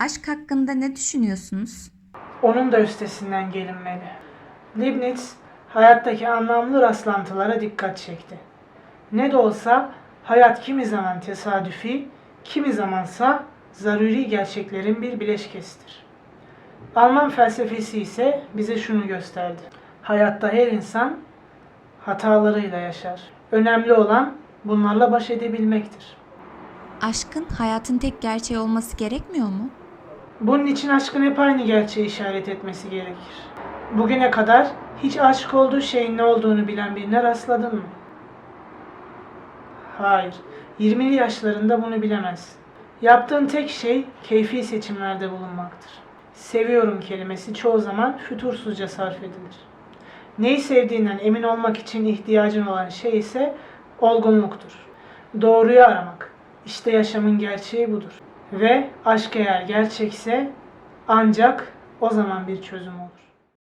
Aşk hakkında ne düşünüyorsunuz? Onun da üstesinden gelinmeli. Leibniz hayattaki anlamlı rastlantılara dikkat çekti. Ne de olsa hayat kimi zaman tesadüfi, kimi zamansa zaruri gerçeklerin bir bileşkesidir. Alman felsefesi ise bize şunu gösterdi. Hayatta her insan hatalarıyla yaşar. Önemli olan bunlarla baş edebilmektir. Aşkın hayatın tek gerçeği olması gerekmiyor mu? Bunun için aşkın hep aynı gerçeği işaret etmesi gerekir. Bugüne kadar hiç aşık olduğu şeyin ne olduğunu bilen birine rastladın mı? Hayır. 20'li yaşlarında bunu bilemezsin. Yaptığın tek şey keyfi seçimlerde bulunmaktır. Seviyorum kelimesi çoğu zaman fütursuzca sarf edilir. Neyi sevdiğinden emin olmak için ihtiyacın olan şey ise olgunluktur. Doğruyu aramak. İşte yaşamın gerçeği budur. Ve aşk eğer gerçekse ancak o zaman bir çözüm olur.